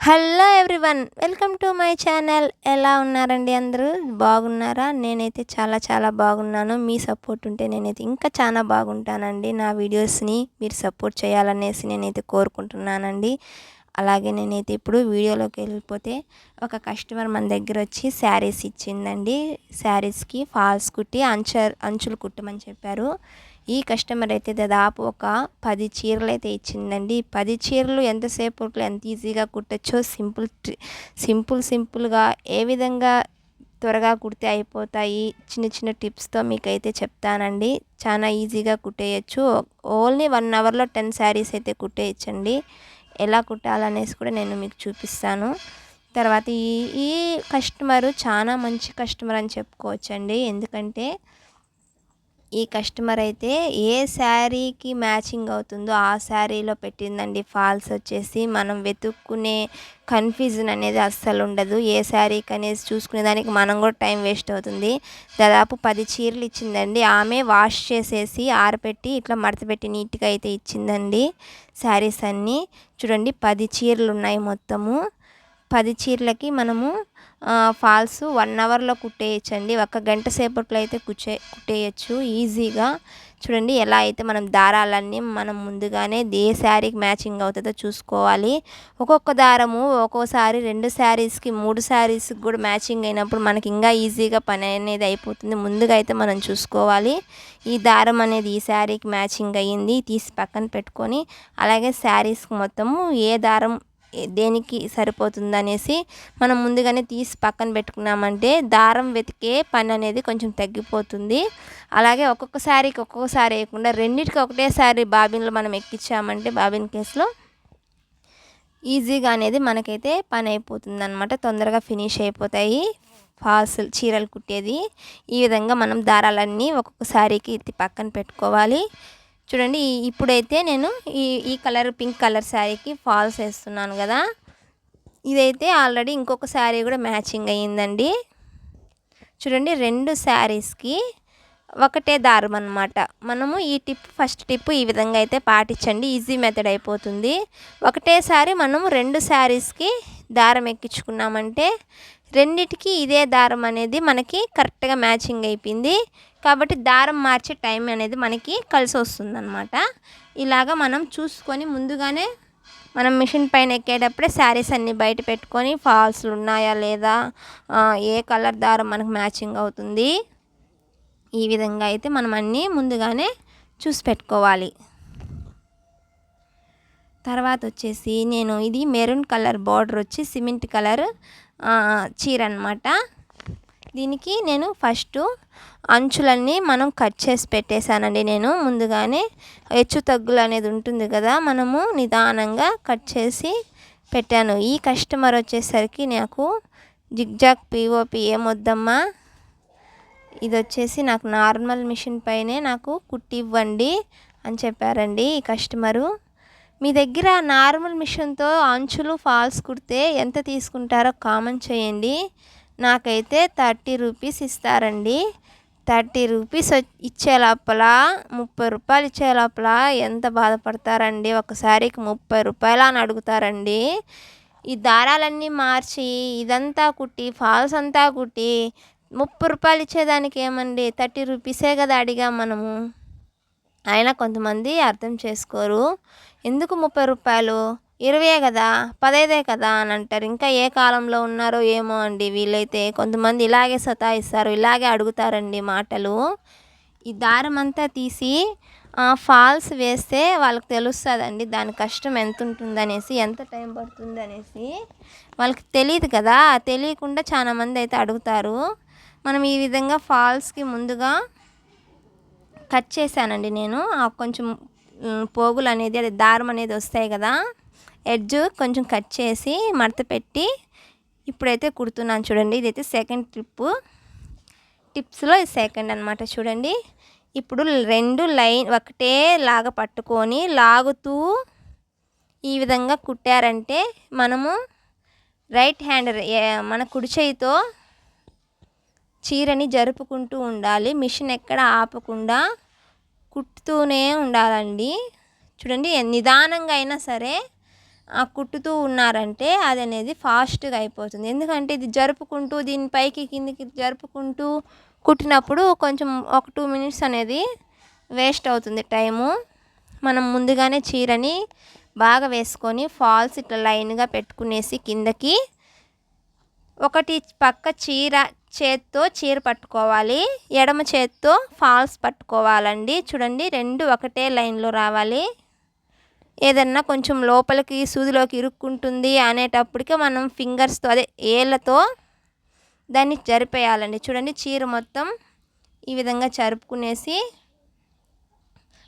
Hello everyone welcome to my channel. ఎలా ఉన్నారండి అందరూ? బాగున్నారా? నేనైతే చాలా చాలా బాగున్నాను. మీ సపోర్ట్ ఉంటే నేనైతే ఇంకా చాలా బాగుంటానండి. నా వీడియోస్ని మీరు సపోర్ట్ చేయాలనేసి నేనైతే కోరుకుంటున్నానండి. అలాగే నేనైతే ఇప్పుడు వీడియోలోకి వెళ్ళిపోతే ఒక కస్టమర్ మన దగ్గర వచ్చి శారీస్ ఇచ్చిందండి. శారీస్కి ఫాల్స్ కుట్టి అంచర్ అంచులు కుట్టమని చెప్పారు. ఈ కస్టమర్ అయితే దాదాపు ఒక పది చీరలు అయితే ఇచ్చిందండి. పది చీరలు ఎంతసేపు ఎంత ఈజీగా కుట్టచ్చో సింపుల్ సింపుల్ సింపుల్గా ఏ విధంగా త్వరగా కుడితే అయిపోతాయి చిన్న చిన్న టిప్స్తో మీకైతే చెప్తానండి. చాలా ఈజీగా కుట్టేయచ్చు. ఓన్లీ వన్ అవర్లో టెన్ శారీస్ అయితే కుట్టేయచ్చండి. ఎలా కుట్టాలనేసి కూడా నేను మీకు చూపిస్తాను. తర్వాత ఈ ఈ కస్టమరు చాలా మంచి కస్టమర్ అని చెప్పుకోవచ్చండి. ఎందుకంటే ఈ కస్టమర్ అయితే ఏ శారీకి మ్యాచింగ్ అవుతుందో ఆ శారీలో పెట్టిందండి. ఫాల్స్ వచ్చేసి మనం వెతుక్కునే కన్ఫ్యూజన్ అనేది అస్సలు ఉండదు. ఏ శారీకి అనేది చూసుకునే దానికి మనం కూడా టైం వేస్ట్ అవుతుంది. దాదాపు పది చీరలు ఇచ్చిందండి. ఆమె వాష్ చేసేసి ఆరపెట్టి ఇట్లా మడతపెట్టి నీట్గా అయితే ఇచ్చిందండి శారీస్ అన్నీ. చూడండి పది చీరలు ఉన్నాయి మొత్తము. పది చీరలకి మనము ఫాల్స్ వన్ అవర్లో కుట్టేయచ్చండి. ఒక గంట సేపట్లో అయితే కుచ్చే కుట్టేయచ్చు ఈజీగా. చూడండి ఎలా అయితే మనం దారాలన్నీ మనం ముందుగానే ఏ శారీకి మ్యాచింగ్ అవుతుందో చూసుకోవాలి. ఒక్కొక్క దారము ఒక్కోసారి రెండు శారీస్కి మూడు శారీస్కి కూడా మ్యాచింగ్ అయినప్పుడు మనకి ఇంకా ఈజీగా పని అనేది అయిపోతుంది. ముందుగా అయితే మనం చూసుకోవాలి. ఈ దారం అనేది ఈ శారీకి మ్యాచింగ్ అయ్యింది తీసి పక్కన పెట్టుకొని అలాగే శారీస్కి మొత్తము ఏ దారం దేనికి సరిపోతుందనేసి మనం ముందుగానే తీసి పక్కన పెట్టుకున్నామంటే దారం వెతికే పని అనేది కొంచెం తగ్గిపోతుంది. అలాగే ఒక్కొక్కసారికి ఒక్కొక్కసారి వేయకుండా రెండింటికి ఒకటేసారి బాబిన్లో మనం ఎక్కించామంటే బాబిన్ కేసులో ఈజీగా అనేది మనకైతే పని అయిపోతుంది అనమాట తొందరగా ఫినిష్ అయిపోతాయి ఫాల్స్ చీరలు కుట్టేది. ఈ విధంగా మనం దారాలన్నీ ఒక్కొక్కసారికి ఎత్తి పక్కన పెట్టుకోవాలి. చూడండి ఇప్పుడైతే నేను ఈ ఈ కలర్ పింక్ కలర్ శారీకి ఫాల్స్ వేస్తున్నాను కదా. ఇదైతే ఆల్రెడీ ఇంకొక శారీ కూడా మ్యాచింగ్ అయ్యిందండి. చూడండి రెండు శారీస్కి ఒకటే దారం అనమాట మనము ఈ టిప్ ఫస్ట్ టిప్ ఈ విధంగా అయితే పాటించండి. ఈజీ మెథడ్ అయిపోతుంది. ఒకటేసారి మనము రెండు శారీస్కి దారం ఎక్కించుకున్నామంటే రెండిటికి ఇదే దారం అనేది మనకి కరెక్ట్గా మ్యాచింగ్ అయిపోయింది. కాబట్టి దారం మార్చే టైం అనేది మనకి కలిసి వస్తుందన్నమాట. ఇలాగ మనం చూసుకొని ముందుగానే మనం మిషన్ పైన ఎక్కేటప్పుడే శారీస్ అన్నీ బయట పెట్టుకొని ఫాల్స్లు ఉన్నాయా లేదా ఏ కలర్ దారం మనకు మ్యాచింగ్ అవుతుంది. ఈ విధంగా అయితే మనం అన్నీ ముందుగానే చూసి పెట్టుకోవాలి. తర్వాత వచ్చేసి నేను ఇది మెరూన్ కలర్ బార్డర్ వచ్చి సిమెంట్ కలర్ చీర అనమాట దీనికి నేను ఫస్ట్ అంచులన్నీ మనం కట్ చేసి పెట్టేశానండి నేను ముందుగానే. హెచ్చు తగ్గులు అనేది ఉంటుంది కదా మనము నిదానంగా కట్ చేసి పెట్టాను. ఈ కస్టమర్ వచ్చేసరికి నాకు జిగ్జాగ్ పిఓపి ఏమొద్దమ్మా? ఇది వచ్చేసి నాకు నార్మల్ మిషన్ పైనే నాకు కుట్టి ఇవ్వండి అని చెప్పారండి ఈ కస్టమరు. మీ దగ్గర నార్మల్ మిషన్తో అంచులు ఫాల్స్ కుడితే ఎంత తీసుకుంటారో కామెంట్ చేయండి. నాకైతే థర్టీ రూపీస్ ఇస్తారండి. థర్టీ రూపీస్ ఇచ్చే లోపల ముప్పై రూపాయలు ఇచ్చే లోపల ఎంత బాధపడతారండి? ఒకసారికి ముప్పై రూపాయలు అని అడుగుతారండి. ఈ దారాలన్నీ మార్చి ఇదంతా కుట్టి ఫాల్స్ అంతా కుట్టి ముప్పై రూపాయలు ఇచ్చేదానికి ఏమండి? థర్టీ రూపీసే కదా అడిగాం మనము. అయినా కొంతమంది అర్థం చేసుకోరు. ఎందుకు ముప్పై రూపాయలు? ఇరవై కదా పదైదే కదా అని అంటారు. ఇంకా ఏ కాలంలో ఉన్నారో ఏమో అండి వీళ్ళైతే కొంతమంది ఇలాగే సతాయిస్తారు ఇలాగే అడుగుతారండి మాటలు. ఈ దారం అంతా తీసి ఫాల్స్ వేస్తే వాళ్ళకి తెలుస్తుందండి దాని కష్టం ఎంత ఉంటుందనేసి ఎంత టైం పడుతుంది అనేసి వాళ్ళకి తెలియదు కదా తెలియకుండా చాలామంది అయితే అడుగుతారు. మనం ఈ విధంగా ఫాల్స్కి ముందుగా కట్ చేశానండి నేను. కొంచెం పోగులు అనేది అది దారం అనేది వస్తాయి కదా ఎడ్జ్ కొంచెం కట్ చేసి మడత పెట్టి ఇప్పుడైతే కుడుతున్నాను చూడండి. ఇదైతే సెకండ్ ట్రిప్ టిప్స్లో ఇది సెకండ్ అనమాట చూడండి. ఇప్పుడు రెండు లైన్ ఒకటే లాగా పట్టుకొని లాగుతూ ఈ విధంగా కుట్టారంటే మనము రైట్ హ్యాండ్ మన కుడి చేయితో చీరని జరుపుకుంటూ ఉండాలి. మిషన్ ఎక్కడ ఆపకుండా కుట్టుతూనే ఉండాలండి. చూడండి నిదానంగా అయినా సరే ఆ కుట్టుతూ ఉన్నారంటే అది అనేది ఫాస్ట్గా అయిపోతుంది. ఎందుకంటే ఇది జరుపుకుంటూ దీని పైకి కిందికి జరుపుకుంటూ కుట్టినప్పుడు కొంచెం ఒక టూ మినిట్స్ అనేది వేస్ట్ అవుతుంది టైము. మనం ముందుగానే చీరని బాగా వేసుకొని ఫాల్స్ ఇట్లా లైన్గా పెట్టుకునేసి కిందకి ఒకటి పక్క చీర చేత్తో చీర పట్టుకోవాలి ఎడమ చేత్తో ఫాల్స్ పట్టుకోవాలండి. చూడండి రెండు ఒకటే లైన్లో రావాలి. ఏదన్నా కొంచెం లోపలికి సూదిలోకి ఇరుక్కుంటుంది అనేటప్పటికి మనం ఫింగర్స్తో అదే ఏళ్ళతో దాన్ని జరిపేయాలండి. చూడండి చీర మొత్తం ఈ విధంగా జరుపుకునేసి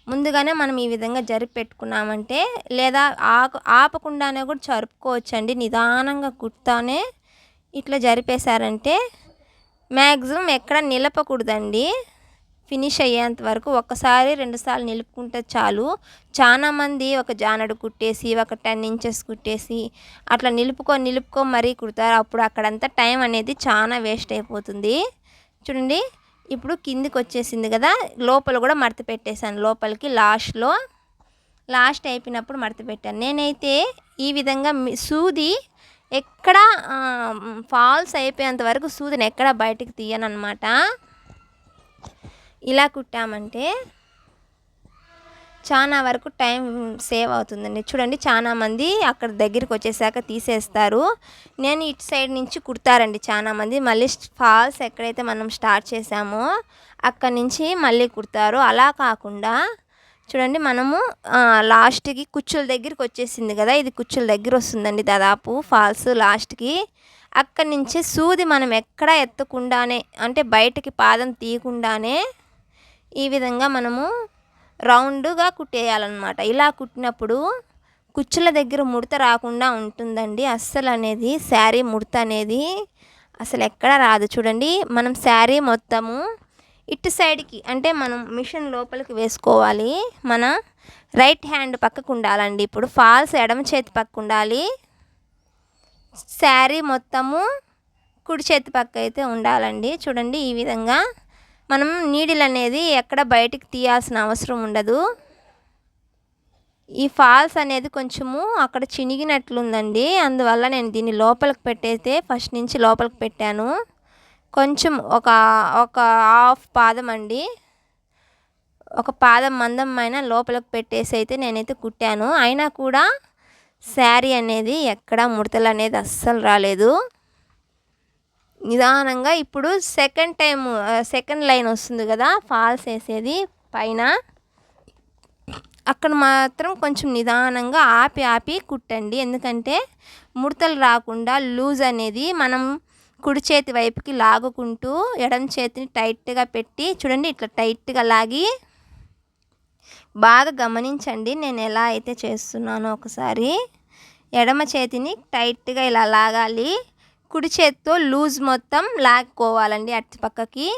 ముందుగానే మనం ఈ విధంగా జరిపి పెట్టుకున్నామంటే లేదా ఆకు ఆపకుండానే కూడా జరుపుకోవచ్చండి. నిదానంగా కుడతానే ఇట్లా జరిపేశారంటే మ్యాక్సిమం ఎక్కడ నిలపకూడదండి. ఫినిష్ అయ్యేంత వరకు ఒక్కసారి రెండుసార్లు నిలుపుకుంటే చాలు. చాలామంది ఒక జానడు కుట్టేసి ఒక టెన్ ఇంచెస్ కుట్టేసి అట్లా నిలుపుకో నిలుపుకో మరీ కుడతారు. అప్పుడు అక్కడంతా టైం అనేది చాలా వేస్ట్ అయిపోతుంది. చూడండి ఇప్పుడు కిందికి వచ్చేసింది కదా లోపల కూడా మడత పెట్టేశాను. లోపలికి లాస్ట్లో లాస్ట్ అయిపోయినప్పుడు మడత పెట్టాను. నేనైతే ఈ విధంగా సూది ఎక్కడ ఫాల్స్ అయిపోయేంత వరకు సూదిని ఎక్కడ బయటికి తీయనమాట ఇలా కుట్టామంటే చాలా వరకు టైం సేవ్ అవుతుందండి. చూడండి చాలా మంది అక్కడ దగ్గరికి వచ్చేసాక తీసేస్తారు. నేను ఇటు సైడ్ నుంచి కుడతారండి చాలా మంది. మళ్ళీ ఫాల్స్ ఎక్కడైతే మనం స్టార్ట్ చేసామో అక్కడి నుంచి మళ్ళీ కుడతారు. అలా కాకుండా చూడండి మనము లాస్ట్కి కుచ్చుల దగ్గరికి వచ్చేసింది కదా ఇది కుచ్చుల దగ్గర వస్తుందండి దాదాపు ఫాల్స్ లాస్ట్కి. అక్కడి నుంచి సూది మనం ఎక్కడ ఎత్తకుండానే అంటే బయటకి పాదం తీయకుండానే ఈ విధంగా మనము రౌండ్గా కుట్టేయాలన్నమాట. ఇలా కుట్టినప్పుడు కుచ్చుల దగ్గర ముడత రాకుండా ఉంటుందండి. అస్సలు అనేది శారీ ముడత అనేది అసలు ఎక్కడ రాదు. చూడండి మనం శారీ మొత్తము ఇటు సైడ్కి అంటే మనం మిషన్ లోపలికి వేసుకోవాలి. మన రైట్ హ్యాండ్ పక్కకు ఉండాలండి. ఇప్పుడు ఫాల్స్ ఎడమ చేతి పక్క ఉండాలి. శారీ మొత్తము కుడి చేతి పక్క అయితే ఉండాలండి. చూడండి ఈ విధంగా మనం నీడిల్ అనేది ఎక్కడ బయటికి తీయాల్సిన అవసరం ఉండదు. ఈ ఫాల్స్ అనేది కొంచెము అక్కడ చినిగినట్లుందండి. అందువల్ల నేను దీన్ని లోపలికి పెట్టేస్తే ఫస్ట్ నుంచి లోపలికి పెట్టాను. కొంచెం ఒక ఒక హాఫ్ పాదం అండి. ఒక పాదం మందం అయినా లోపలికి పెట్టేసి అయితే నేనైతే కుట్టాను. అయినా కూడా శారీ అనేది ఎక్కడ ముడతలు అనేది అస్సలు రాలేదు. నిదానంగా ఇప్పుడు సెకండ్ టైం సెకండ్ లైన్ వస్తుంది కదా ఫాల్స్ వేసేది పైన. అక్కడ మాత్రం కొంచెం నిదానంగా ఆపి ఆపి కుట్టండి. ఎందుకంటే ముడతలు రాకుండా లూజ్ అనేది మనం కుడి చేతి వైపుకి లాగుకుంటూ ఎడమ చేతిని టైట్గా పెట్టి చూడండి ఇట్లా టైట్గా లాగి బాగా గమనించండి నేను ఎలా అయితే చేస్తున్నానో ఒకసారి. ఎడమ చేతిని టైట్గా ఇలా లాగాలి. కుడి చేతితో లూజ్ మొత్తం లాక్కోవాలండి అటు పక్కకి.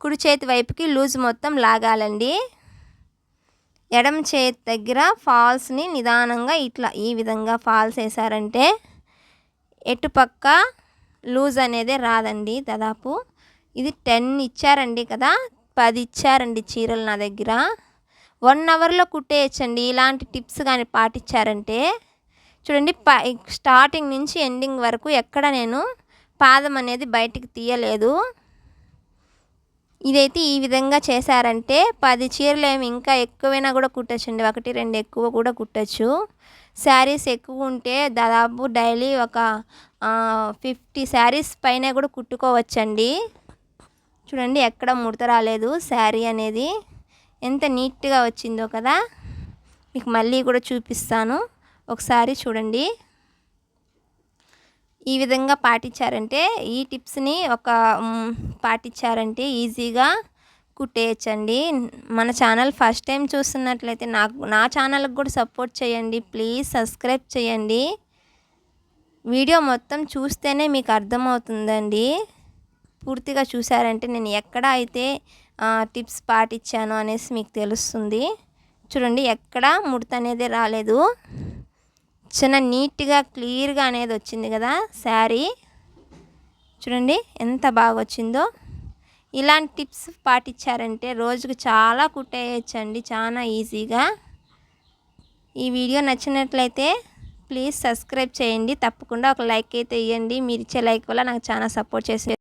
కుడి చేతి వైపుకి లూజ్ మొత్తం లాగాలండి. ఎడమ చేతి దగ్గర ఫాల్స్ని నిదానంగా ఇట్లా ఈ విధంగా ఫాల్స్ వేసారంటే ఎటుపక్క లూజ్ అనేది రాదండి దాదాపు. ఇది టెన్ ఇచ్చారండి కదా పది ఇచ్చారండి చీరలు నా దగ్గర. వన్ అవర్లో కుట్టేయచ్చండి ఇలాంటి టిప్స్ కానీ పాటించారంటే చూడండి స్టార్టింగ్ నుంచి ఎండింగ్ వరకు ఎక్కడ నేను పాదం అనేది బయటికి తీయలేదు. ఇదైతే ఈ విధంగా చేశారంటే పది చీరలు ఏమి ఇంకా ఎక్కువైనా కూడా కుట్టచ్చండి ఒకటి రెండు ఎక్కువ కూడా కుట్టచ్చు. శారీస్ ఎక్కువ ఉంటే దాదాపు డైలీ ఒక ఫిఫ్టీ శారీస్ పైన కూడా కుట్టుకోవచ్చండి. చూడండి ఎక్కడ ముడత రాలేదు శారీ అనేది. ఎంత నీట్గా వచ్చిందో కదా. మీకు మళ్ళీ కూడా చూపిస్తాను. ఒకసారి చూడండి. ఈ విధంగా పాటించారంటే ఈ టిప్స్ని ఒక పాటించారంటే ఈజీగా కుట్టేయచ్చండి మన ఛానల్ ఫస్ట్ టైం చూస్తున్నట్లయితే నాకు నా ఛానల్కి కూడా సపోర్ట్ చేయండి. ప్లీజ్ సబ్స్క్రైబ్ చేయండి. వీడియో మొత్తం చూస్తేనే మీకు అర్థమవుతుందండి. పూర్తిగా చూసారంటే నేను ఎక్కడ అయితే టిప్స్ పాటించాను అనేసి మీకు తెలుస్తుంది. చూడండి ఎక్కడ ముడత అనేది రాలేదు. చిన్న నీట్గా క్లియర్గా అనేది వచ్చింది కదా శారీ. చూడండి ఎంత బాగా వచ్చిందో ఇలాంటి టిప్స్ పాటించారంటే రోజుకు చాలా కుట్టేయచ్చండి చాలా ఈజీగా. ఈ వీడియో నచ్చినట్లయితే ప్లీజ్ సబ్స్క్రైబ్ చేయండి తప్పకుండా ఒక లైక్ అయితే ఇవ్వండి మీరు ఇచ్చే లైక్ వల్ల నాకు చాలా సపోర్ట్ చేసి